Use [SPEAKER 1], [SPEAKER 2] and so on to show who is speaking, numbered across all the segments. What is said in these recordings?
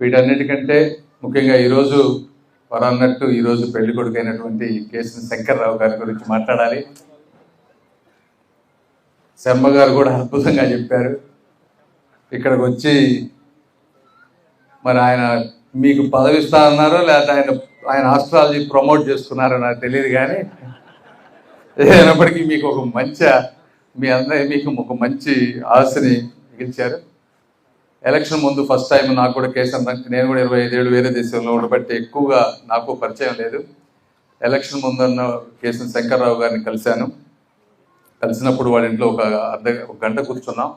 [SPEAKER 1] వీటన్నిటికంటే ముఖ్యంగా ఈరోజు వారు అన్నట్టు ఈరోజు పెళ్ళి కొడుకైనటువంటి కేసు శంకర్రావు గారి గురించి మాట్లాడాలి. శర్మ గారు కూడా అద్భుతంగా చెప్పారు. ఇక్కడికి వచ్చి మరి ఆయన మీకు పదవి ఇస్తా లేకపోతే ఆయన ఆయన ఆస్ట్రాలజీ ప్రమోట్ చేస్తున్నారో నాకు తెలియదు కానీ ఏదైనప్పటికీ మీకు ఒక మంచి మీ అందరి మీకు ఒక మంచి ఆశని మిగిల్చారు. ఎలక్షన్ ముందు ఫస్ట్ టైం నాకు కూడా కేసీఆర్ నాకు నేను కూడా ఇరవై ఐదేళ్ళు వేరే దేశంలో ఉండబట్టి ఎక్కువగా నాకు పరిచయం లేదు. ఎలక్షన్ ముందన్న కేసీఆర్ శంకర్రావు గారిని కలిశాను. కలిసినప్పుడు వాళ్ళ ఇంట్లో ఒక అర్ధ ఒక గంట కూర్చున్నాం.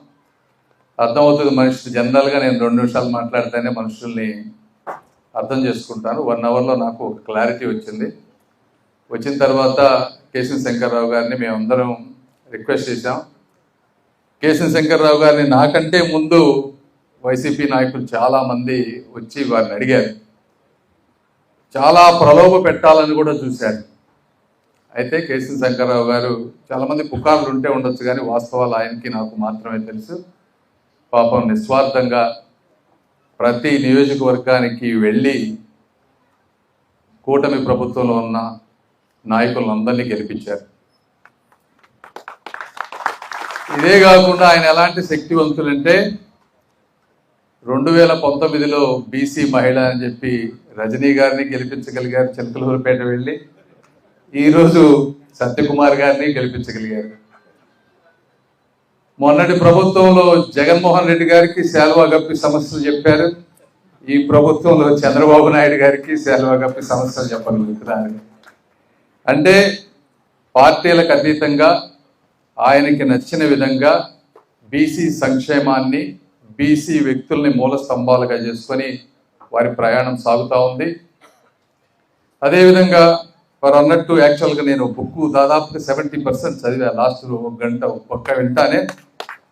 [SPEAKER 1] అర్థమవుతుంది మనిషి జనరల్గా నేను రెండు నిమిషాలు మాట్లాడితేనే మనుషుల్ని అర్థం చేసుకుంటాను. వన్ అవర్లో నాకు ఒక క్లారిటీ వచ్చింది. వచ్చిన తర్వాత కేసీఆర్ శంకర్రావు గారిని మేమందరం రిక్వెస్ట్ చేశాం. కేసీఆర్ శంకర్రావు గారిని నాకంటే ముందు వైసీపీ నాయకులు చాలా మంది వచ్చి వారిని అడిగారు. చాలా ప్రలోభ పెట్టాలని కూడా చూశారు. అయితే కేసీ శంకర్రావు గారు చాలా మంది పుకార్లు ఉంటే ఉండొచ్చు కానీ వాస్తవాలు ఆయనకి నాకు మాత్రమే తెలుసు. పాపం నిస్వార్థంగా ప్రతి నియోజకవర్గానికి వెళ్ళి కూటమి ప్రభుత్వంలో ఉన్న నాయకులందరినీ గెలిపించారు. ఇదే కాకుండా ఆయన ఎలాంటి శక్తివంతులంటే రెండు వేల పంతొమ్మిదిలో బీసీ మహిళ అని చెప్పి రజనీ గారిని గెలిపించగలిగారు చిలకలూరుపేట వెళ్ళి. ఈరోజు సత్యకుమార్ గారిని గెలిపించగలిగారు. మొన్నటి ప్రభుత్వంలో జగన్మోహన్ రెడ్డి గారికి శాల్వా గప్పి సమస్యలు చెప్పారు. ఈ ప్రభుత్వంలో చంద్రబాబు నాయుడు గారికి శాల్వా గప్పి సమస్యలు చెప్పగలుగుతున్నారు అంటే పార్టీలకు అతీతంగా ఆయనకి నచ్చిన విధంగా బీసీ సంక్షేమాన్ని బీసీ వ్యక్తుల్ని మూల స్తంభాలుగా చేసుకొని వారి ప్రయాణం సాగుతూ ఉంది. అదేవిధంగా వారు అన్నట్టు యాక్చువల్గా నేను బుక్ దాదాపుగా సెవెంటీ పర్సెంట్ చదివా. లాస్ట్ ఒక గంట ఒక్క వింటానే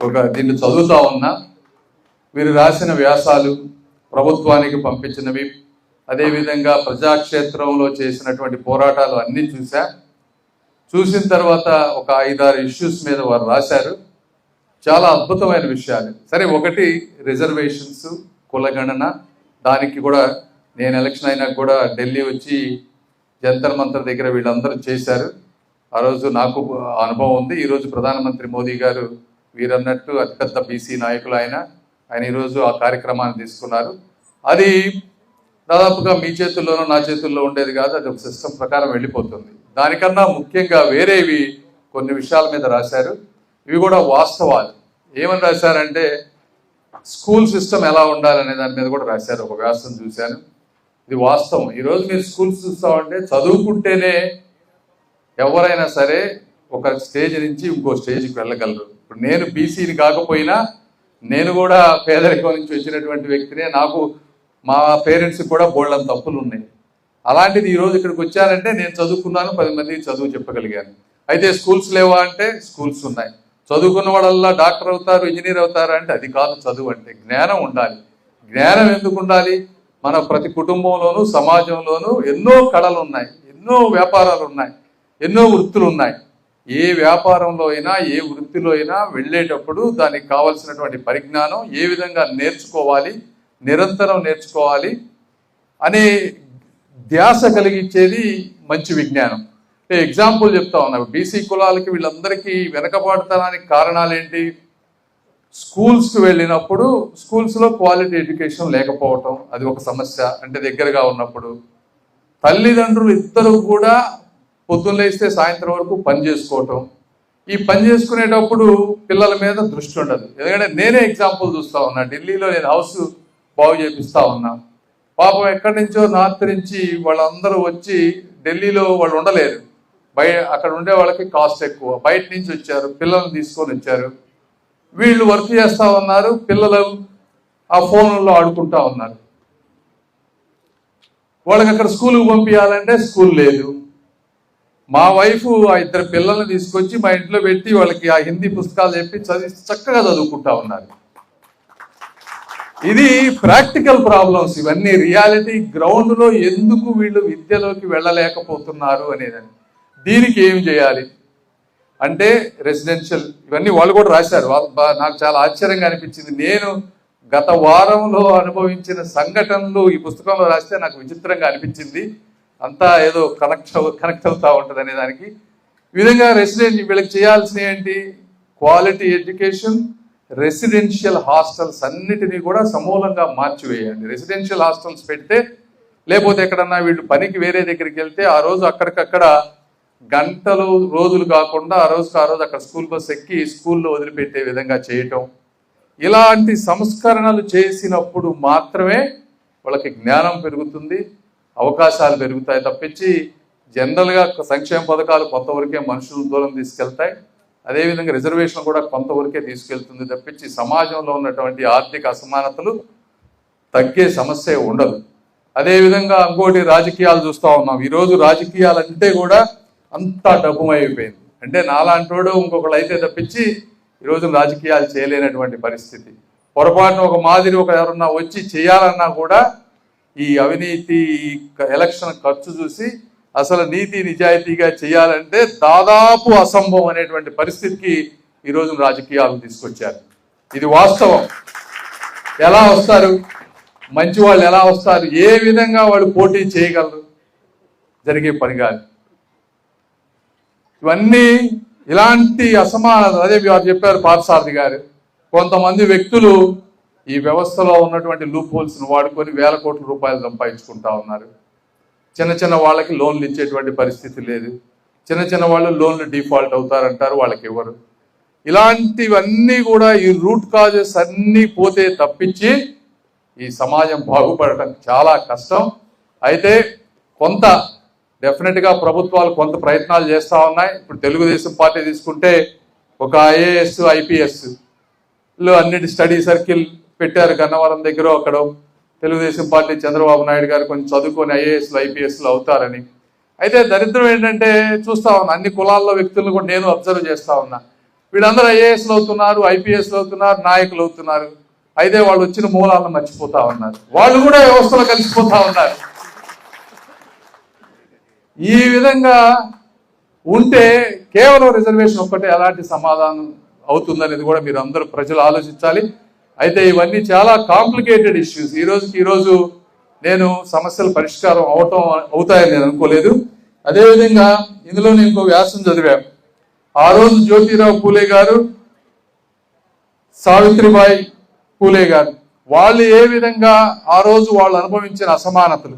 [SPEAKER 1] ఒక దీన్ని చదువుతా ఉన్నా. వీరు రాసిన వ్యాసాలు ప్రభుత్వానికి పంపించినవి. అదేవిధంగా ప్రజాక్షేత్రంలో చేసినటువంటి పోరాటాలు అన్నీ చూసా. చూసిన తర్వాత ఒక ఐదారు ఇష్యూస్ మీద వారు రాశారు. చాలా అద్భుతమైన విషయాలు. సరే ఒకటి రిజర్వేషన్స్ కులగణన. దానికి కూడా నేను ఎలక్షన్ అయినా కూడా ఢిల్లీ వచ్చి జంతర్ మంతర్ దగ్గర వీళ్ళందరూ చేశారు. ఆ రోజు నాకు అనుభవం ఉంది. ఈరోజు ప్రధానమంత్రి మోదీ గారు వీరన్నట్టు అతిపెద్ద బీసీ నాయకులు ఆయన. ఆయన ఈరోజు ఆ కార్యక్రమాన్ని తీసుకున్నారు. అది దాదాపుగా మీ చేతుల్లోనూ నా చేతుల్లో ఉండేది కాదు. అది ఒక సిస్టమ్ ప్రకారం వెళ్ళిపోతుంది. దానికన్నా ముఖ్యంగా వేరేవి కొన్ని విషయాల మీద రాశారు. ఇవి కూడా వాస్తవాలు. ఏమని రాశారంటే స్కూల్ సిస్టమ్ ఎలా ఉండాలనే దాని మీద కూడా రాశారు. ఒక వ్యాసం చూశాను. ఇది వాస్తవం. ఈరోజు మీరు స్కూల్స్ చూస్తామంటే చదువుకుంటేనే ఎవరైనా సరే ఒక స్టేజ్ నుంచి ఇంకో స్టేజ్కి వెళ్ళగలరు. ఇప్పుడు నేను బీసీని కాకపోయినా నేను కూడా పేదరికం నుంచి వచ్చినటువంటి వ్యక్తినే. నాకు మా పేరెంట్స్ కూడా బోళ్ళని తప్పులు ఉన్నాయి. అలాంటిది ఈరోజు ఇక్కడికి వచ్చానంటే నేను చదువుకున్నాను పది మందికి చదువు చెప్పగలిగాను. అయితే స్కూల్స్ లేవా అంటే స్కూల్స్ ఉన్నాయి. చదువుకున్న వాళ్ళల్లా డాక్టర్ అవుతారు ఇంజనీర్ అవుతారు అంటే అది కాదు చదువు అంటే జ్ఞానం ఉండాలి. జ్ఞానం ఎందుకు ఉండాలి? మన ప్రతి కుటుంబంలోనూ సమాజంలోనూ ఎన్నో కళలు ఉన్నాయి ఎన్నో వ్యాపారాలు ఉన్నాయి ఎన్నో వృత్తులు ఉన్నాయి ఏ వ్యాపారంలో అయినా ఏ వృత్తిలో అయినా వెళ్ళేటప్పుడు దానికి కావలసినటువంటి పరిజ్ఞానం ఏ విధంగా నేర్చుకోవాలి నిరంతరం నేర్చుకోవాలి అనే ధ్యాస కలిగించేది మంచి విజ్ఞానం. ఎగ్జాంపుల్ చెప్తా ఉన్నా. బీసీ కులాలకి వీళ్ళందరికీ వెనకబాటుతనానికి కారణాలు ఏంటి స్కూల్స్కి వెళ్ళినప్పుడు స్కూల్స్లో క్వాలిటీ ఎడ్యుకేషన్ లేకపోవటం అది ఒక సమస్య. అంటే దగ్గరగా ఉన్నప్పుడు తల్లిదండ్రులు ఇద్దరు కూడా పొద్దున్న లేస్తే సాయంత్రం వరకు పని చేసుకోవటం. ఈ పని చేసుకునేటప్పుడు పిల్లల మీద దృష్టి ఉండదు. ఎందుకంటే నేనే ఎగ్జాంపుల్ చూస్తా ఉన్నా. ఢిల్లీలో నేను హౌస్ బాగు చేపిస్తా ఉన్నా. పాపం ఎక్కడి నుంచో నార్త్ నుంచి వాళ్ళందరూ వచ్చి ఢిల్లీలో వాళ్ళు ఉండలేరు. బయ అక్కడ ఉండే వాళ్ళకి కాస్ట్ ఎక్కువ. బయట నుంచి వచ్చారు పిల్లల్ని తీసుకొని వచ్చారు. వీళ్ళు వర్క్ చేస్తా ఉన్నారు పిల్లలు ఆ ఫోన్లలో ఆడుకుంటా ఉన్నారు. వాళ్ళకి అక్కడ స్కూల్కి పంపించాలంటే స్కూల్ లేదు. మా వైఫ్ ఆ ఇద్దరు పిల్లల్ని తీసుకొచ్చి మా ఇంట్లో పెట్టి వాళ్ళకి ఆ హిందీ పుస్తకాలు చెప్పి చదివి చక్కగా చదువుకుంటా ఉన్నారు. ఇది ప్రాక్టికల్ ప్రాబ్లమ్స్ ఇవన్నీ రియాలిటీ గ్రౌండ్లో ఎందుకు వీళ్ళు విద్యలోకి వెళ్ళలేకపోతున్నారు అనేదని దీనికి ఏం చేయాలి? అంటే రెసిడెన్షియల్ ఇవన్నీ వాళ్ళు కూడా రాశారు. నాకు చాలా ఆశ్చర్యంగా అనిపించింది. నేను గత వారంలో అనుభవించిన సంఘటనలు ఈ పుస్తకంలో రాస్తే నాకు విచిత్రంగా అనిపించింది. అంతా ఏదో కనెక్ట్ కనెక్ట్ అవుతూ ఉంటుంది అనే దానికి. ఈ విధంగా రెసిడెంట్ వీళ్ళకి చేయాల్సిన ఏంటి? క్వాలిటీ ఎడ్యుకేషన్ రెసిడెన్షియల్ హాస్టల్స్ అన్నిటినీ కూడా సమూలంగా మార్చివేయండి. రెసిడెన్షియల్ హాస్టల్స్ పెడితే లేకపోతే ఎక్కడన్నా వీళ్ళు పనికి వేరే దగ్గరికి వెళ్తే ఆ రోజు అక్కడికక్కడ గంటలు రోజులు కాకుండా ఆ రోజుకి ఆ రోజు అక్కడ స్కూల్ బస్ ఎక్కి స్కూల్లో వదిలిపెట్టే విధంగా చేయటం. ఇలాంటి సంస్కరణలు చేసినప్పుడు మాత్రమే వాళ్ళకి జ్ఞానం పెరుగుతుంది అవకాశాలు పెరుగుతాయి తప్పించి జనరల్గా సంక్షేమ పథకాలు కొంతవరకే మనుషుల దూరం తీసుకెళ్తాయి. అదేవిధంగా రిజర్వేషన్ కూడా కొంతవరకే తీసుకెళ్తుంది తప్పించి సమాజంలో ఉన్నటువంటి ఆర్థిక అసమానతలు తగ్గే సమస్య ఉండదు. అదేవిధంగా ఇంకోటి రాజకీయాలు చూస్తూ ఉన్నాం. ఈరోజు రాజకీయాలు అంటే కూడా అంతా డబ్బుమైపోయింది అంటే నాలాంటోడు ఇంకొకళ్ళు అయితే తప్పించి ఈరోజు రాజకీయాలు చేయలేనటువంటి పరిస్థితి. పొరపాటున ఒక మాదిరి ఒక ఎవరన్నా వచ్చి చేయాలన్నా కూడా ఈ అవినీతి ఈ ఎలక్షన్ ఖర్చు చూసి అసలు నీతి నిజాయితీగా చేయాలంటే దాదాపు అసంభవం అనేటువంటి పరిస్థితికి ఈరోజు రాజకీయాలు తీసుకొచ్చారు. ఇది వాస్తవం. ఎలా వస్తారు? మంచి వాళ్ళు ఎలా వస్తారు? ఏ విధంగా వాళ్ళు పోటీ చేయగలరు? జరిగే పని కాదు. ఇవన్నీ ఇలాంటి అసమానత అదే వారు చెప్పారు పార్థసారథి గారు. కొంతమంది వ్యక్తులు ఈ వ్యవస్థలో ఉన్నటువంటి లూప్ హోల్స్ను వాడుకొని వేల కోట్ల రూపాయలు సంపాదించుకుంటా ఉన్నారు. చిన్న చిన్న వాళ్ళకి లోన్లు ఇచ్చేటువంటి పరిస్థితి లేదు. చిన్న చిన్న వాళ్ళు లోన్లు డిఫాల్ట్ అవుతారంటారు వాళ్ళకి ఎవరు ఇలాంటివన్నీ కూడా ఈ రూట్ కాజెస్ అన్నీ పోతే తప్పించి ఈ సమాజం బాగుపడటం చాలా కష్టం. అయితే కొంత డెఫినెట్గా ప్రభుత్వాలు కొంత ప్రయత్నాలు చేస్తూ ఉన్నాయి. ఇప్పుడు తెలుగుదేశం పార్టీ తీసుకుంటే ఒక ఐఏఎస్ ఐపీఎస్లో అన్నిటి స్టడీ సర్కిల్ పెట్టారు గన్నవరం దగ్గర అక్కడ. తెలుగుదేశం పార్టీ చంద్రబాబు నాయుడు గారు కొంచెం చదువుకొని ఐఏఎస్లు ఐపీఎస్లు అవుతారని. అయితే దరిద్రం ఏంటంటే చూస్తా ఉన్నా అన్ని కులాల్లో వ్యక్తులను కూడా నేను అబ్జర్వ్ చేస్తా ఉన్నా. వీళ్ళందరూ ఐఏఎస్లు అవుతున్నారు ఐపీఎస్లు అవుతున్నారు నాయకులు అవుతున్నారు. అయితే వాళ్ళు వచ్చిన మూలాలను మర్చిపోతా ఉన్నారు. వాళ్ళు కూడా వ్యవస్థలో కలిసిపోతా ఉన్నారు. ఈ విధంగా ఉంటే కేవలం రిజర్వేషన్ ఒక్కటే ఎలాంటి సమాధానం అవుతుందనేది కూడా మీరు అందరూ ప్రజలు ఆలోచించాలి. అయితే ఇవన్నీ చాలా కాంప్లికేటెడ్ ఇష్యూస్. ఈ రోజుకి ఈరోజు నేను సమస్యల పరిష్కారం అవటం అవుతాయని నేను అనుకోలేదు. అదేవిధంగా ఇందులో నేను ఇంకో వ్యాసం చదివాను ఆ రోజు జ్యోతిరావు పూలే గారు సావిత్రిబాయి పూలే గారు వాళ్ళు ఏ విధంగా ఆ రోజు వాళ్ళు అనుభవించిన అసమానతలు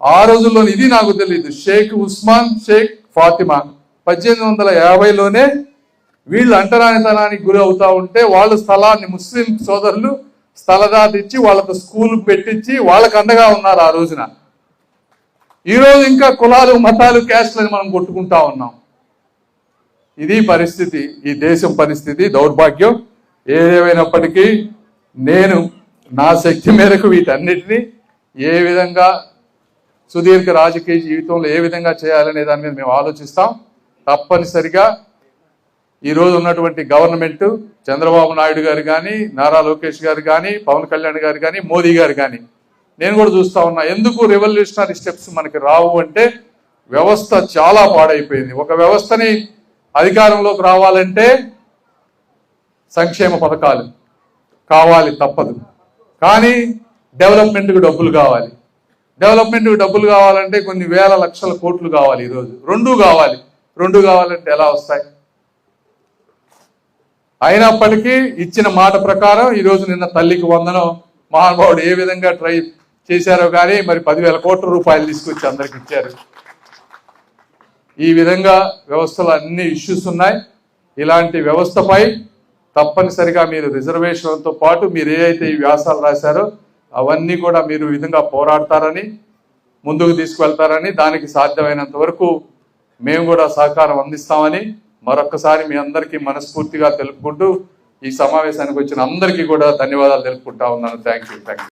[SPEAKER 1] ఆ రోజుల్లో ఇది నాకు తెలియదు షేక్ ఉస్మాన్ షేక్ ఫాతిమా. పద్దెనిమిది వందల యాభైలోనే వీళ్ళు అంటరానితనానికి గురి అవుతా ఉంటే వాళ్ళ స్థలాన్ని ముస్లిం సోదరులు స్థలదాత ఇచ్చి వాళ్ళకు స్కూల్ పెట్టించి వాళ్ళకు అండగా ఉన్నారు ఆ రోజున. ఈరోజు ఇంకా కులాలు మతాలు క్యాస్ట్లని మనం కొట్టుకుంటా ఉన్నాం. ఇది పరిస్థితి ఈ దేశం పరిస్థితి దౌర్భాగ్యం. ఏదేమైనప్పటికీ నేను నా శక్తి మేరకు వీటన్నిటినీ ఏ విధంగా సుదీర్ఘ రాజకీయ జీవితంలో ఏ విధంగా చేయాలనే దాని మీద మేము ఆలోచిస్తాం. తప్పనిసరిగా ఈరోజు ఉన్నటువంటి గవర్నమెంట్ చంద్రబాబు నాయుడు గారు కానీ నారా లోకేష్ గారు కానీ పవన్ కళ్యాణ్ గారు కానీ మోదీ గారు కానీ నేను కూడా చూస్తా ఉన్నా ఎందుకు రెవల్యూషనరీ స్టెప్స్ మనకి రావు అంటే వ్యవస్థ చాలా పాడైపోయింది. ఒక వ్యవస్థని అధికారంలోకి రావాలంటే సంక్షేమ పథకాలు కావాలి తప్పదు. కానీ డెవలప్మెంట్కి డబ్బులు కావాలి. డెవలప్మెంట్ డబ్బులు కావాలంటే కొన్ని వేల లక్షల కోట్లు కావాలి ఈరోజు రెండు కావాలి. రెండు కావాలంటే ఎలా వస్తాయి? అయినప్పటికీ ఇచ్చిన మాట ప్రకారం ఈరోజు నిన్న తల్లికి వందనం. మహానుభావుడు ఏ విధంగా ట్రై చేశారో కానీ మరి పదివేల కోట్ల రూపాయలు తీసుకొచ్చి అందరికి ఇచ్చారు. ఈ విధంగా వ్యవస్థలో అన్ని ఇష్యూస్ ఉన్నాయి. ఇలాంటి వ్యవస్థపై తప్పనిసరిగా మీరు రిజర్వేషన్లతో పాటు మీరు ఏ అయితే ఈ వ్యాసాలు రాశారో అవన్నీ కూడా మీరు విధంగా పోరాడతారని ముందుకు తీసుకువెళ్తారని దానికి సాధ్యమైనంత వరకు మేము కూడా సహకారం అందిస్తామని మరొక్కసారి మీ అందరికీ మనస్ఫూర్తిగా తెలుపుకుంటూ ఈ సమావేశానికి వచ్చిన అందరికీ కూడా ధన్యవాదాలు తెలుపుకుంటా ఉన్నాను. Thank you thank you